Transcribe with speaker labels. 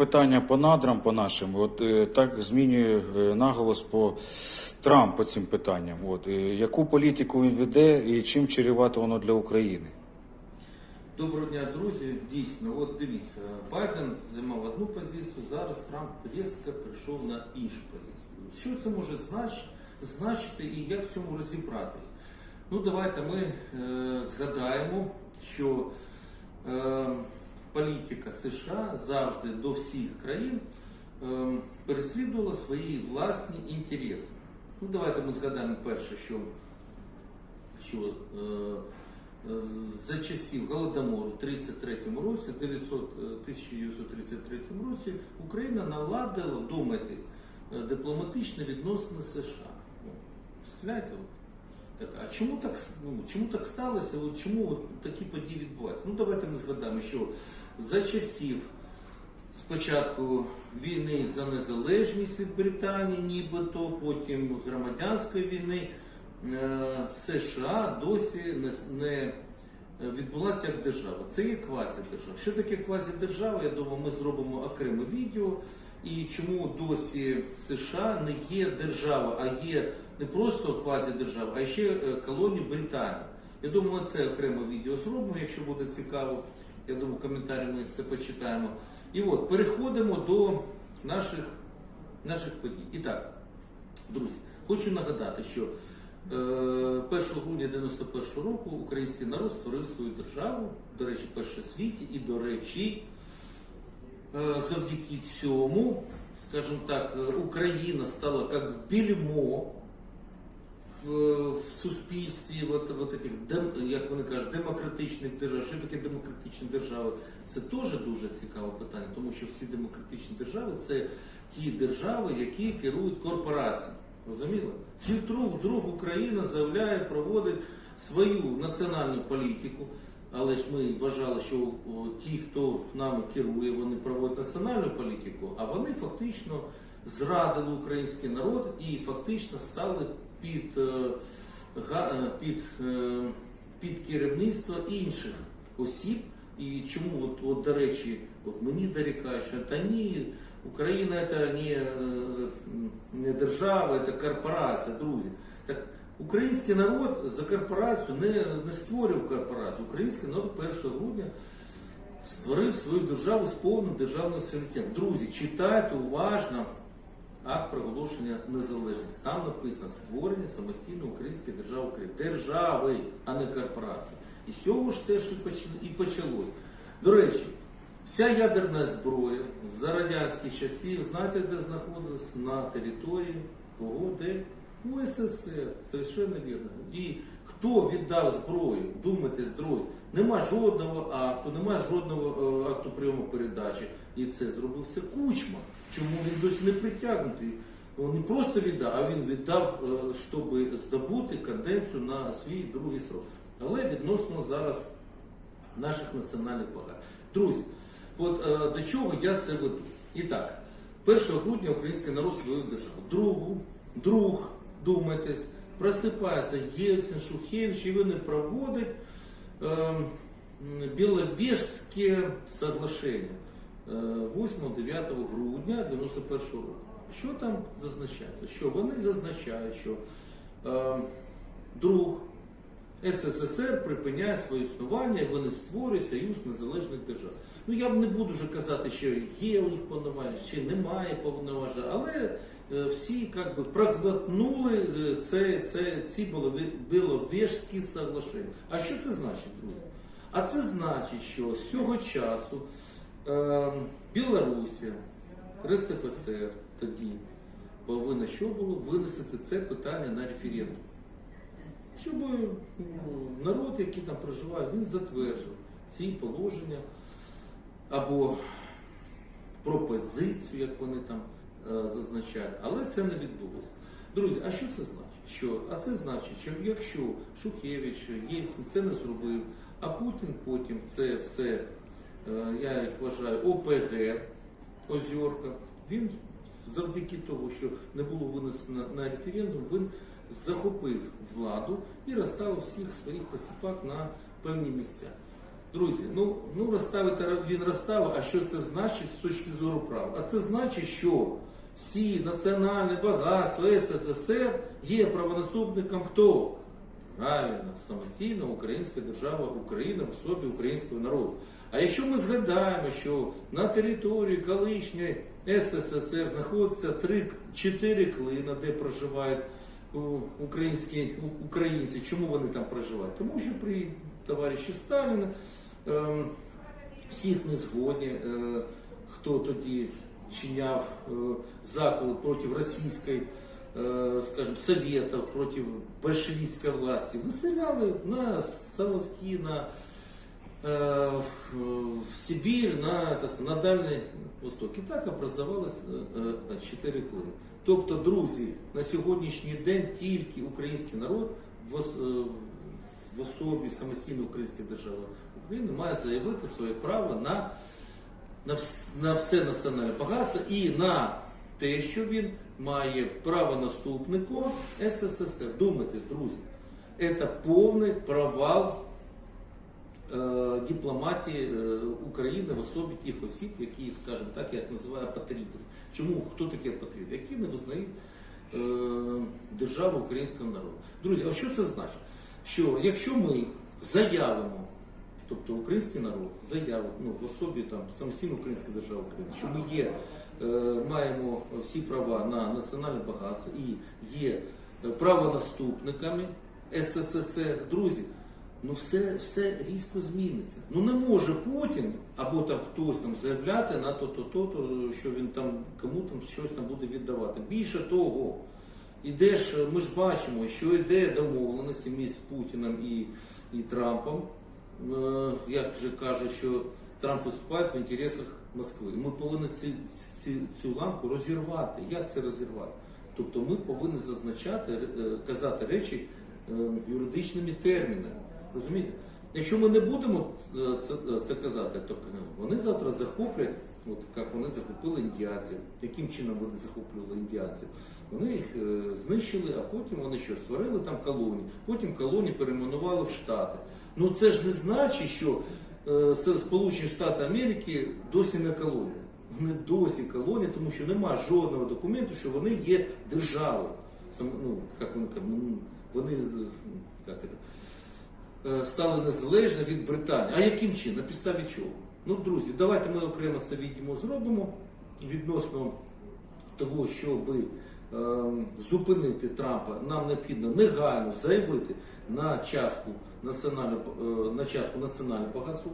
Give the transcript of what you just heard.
Speaker 1: питання по надрам по нашим. От е, так змінює е, наголос по Трамп по цим питанням. От е, яку політику він веде і чим чарівато воно для України?
Speaker 2: Доброго дня, друзі. Дійсно, от дивіться, Байден займав одну позицію, зараз Трамп різко прийшов на іншу позицію. Що це може значити і як в цьому розібратись? Ну, давайте ми е, згадаємо, що е, політика США завжди до всіх країн е, переслідувала свої власні інтереси. Ну, давайте ми згадаємо перше, що що е, е, за часів Голодомору в 33-му році, 900, е, 1933 році, Україна наладила, вдумайтесь, е, дипломатичні відносини США. От? А чому так, ну, чому так сталося? От чому от такі події відбуваються? Ну давайте ми згадаємо, що за часів спочатку війни за незалежність від Британії, нібито, потім громадянської війни, е, США досі не, не відбулася як держава. Це є квазідержава. Що таке квазідержава? Я думаю, ми зробимо окреме відео. І чому досі США не є держава, а є не просто квазідержава, а ще е, колонія Британії. Я думаю, це окремо відео зробимо, якщо буде цікаво. Я думаю, коментарі ми це почитаємо. І от переходимо до наших, наших подій. І так, друзі, хочу нагадати, що 1 грудня 91 року український народ створив свою державу, до речі, перша в світі, і до речі, е, завдяки цьому, скажімо так, е, Україна стала як більмо в, в суспільстві от, от таких, як вони кажуть, демократичних держав. Що таке демократичні держави? Це теж дуже цікаве питання, тому що всі демократичні держави це ті держави, які керують корпораціями. Розуміли? Ті вдруг, Україна заявляє, проводить свою національну політику. Але ж ми вважали, що ті, хто нами керує, вони проводять національну політику, а вони фактично зрадили український народ і фактично стали під, е, е, під, е, під керівництво інших осіб. І чому, от, от, до речі, от мені дорікають, що та ні, Україна це не, е, не держава, це корпорація, друзі. Так український народ за корпорацію не, не створював корпорацію. Український народ 1 грудня створив свою державу з повним державним суверенітетом. Друзі, читайте уважно акт проголошення незалежності. Там написано створення самостійної української держави України. Держави, а не корпорації. І з цього ж все ж і почалось. До речі, вся ядерна зброя за радянських часів, знаєте, де знаходилась? На території кого де? УССР, совершенно вірно. І хто віддав зброю, думайте, друзі, нема жодного акту, нема жодного е, акту прийому передачі. І це зробив все кучма. Чому він досі не притягнутий? Не просто віддав, а він віддав, е, щоб здобути каденцію на свій другий срок. Але відносно зараз наших національних багать. Друзі, от е, до чого я це веду? І так, 1 грудня український народ свою державу. Другу, друг, думайтесь, просипається Єльцин, Шухевич, і вони проводять е, Біловежське соглашення е, 8-9 грудня 91 року. Що там зазначається? Що вони зазначають, що е, друг СССР припиняє своє існування, і вони створюють Союз Незалежних Держав. Ну я б не буду вже казати, що є у них повноваження, чи немає повноважень, але е, всі як би, проглотнули е, це, це, ці Білове- Біловежські соглашення. А що це значить, друзі? А це значить, що з цього часу е, Білорусія, РСФСР тоді повинна що було винести це питання на референдум щоб ну, народ, який там проживає, він затверджував ці положення або пропозицію, як вони там е, зазначають, але це не відбулося. Друзі, а що це значить? Що? А це значить, що якщо Шухевич, Єльцин це не зробив, а Путін потім це все, е, я їх вважаю, ОПГ, Озьорка, він завдяки того, що не було винесено на референдум, він захопив владу і розставив всіх своїх посіпак на певні місця. Друзі, ну, ну розставити він розставив, а що це значить з точки зору права? А це значить, що всі національні багатства СССР є правонаступником хто? Правильно, самостійна українська держава Україна в особі українського народу. А якщо ми згадаємо, що на території колишньої СССР знаходиться три, чотири клина, де проживають українські українці, чому вони там проживають? Тому що при товариші Сталіна всіх не згодні, е, хто тоді чиняв е, заколот проти російської, е, скажімо, советов, проти большевистської власті, виселяли на Соловки, на в Сибирь, на, на Дальний Восток. І так образувалось е, чотири клини. Тобто, друзі, на сьогоднішній день тільки український народ в особі самостійної української держави України має заявити своє право на, на, на все національне багатство і на те, що він має право наступником СССР. Думайтесь, друзі, це повний провал е, дипломатії е, України в особі тих осіб, які, скажімо так, я називаю апатридами. Чому хто такі апатриди? Які не визнають е, державу українського народу. Друзі, а що це значить? Що якщо ми заявимо, тобто український народ заявив ну, в особі там самостійної української держави України, що ми є, е, маємо всі права на національне багатство і є правонаступниками СССР, друзі. Ну все, все різко зміниться. Ну не може Путін або там хтось там заявляти на то, то, то, то, що він там кому там щось там буде віддавати. Більше того, іде ж, ми ж бачимо, що йде домовленості між Путіним і, і Трампом. Е, Як вже кажуть, що Трамп виступає в інтересах Москви. Ми повинні цю, цю, цю ланку розірвати. Як це розірвати? Тобто ми повинні зазначати, е, казати речі е, юридичними термінами. Розумієте? Якщо ми не будемо е, це, це казати, то вони завтра захоплять, от як вони захопили індіанців. Яким чином вони захоплювали індіанців? Вони їх знищили, а потім вони що створили там колонії. Потім колонії перейменували в Штати. Ну це ж не значить, що е, Сполучені Штати Америки досі не колонія. Вони досі колонія, тому що немає жодного документу, що вони є державою. Ну, як вони ну, вони е, як це, е, стали незалежні від Британії. А яким чином? На підставі чого? Ну, друзі, давайте ми окремо це відео зробимо відносно того, щоб ем, зупинити Трампа, нам необхідно негайно заявити на частку національного, е, на частку національного багатства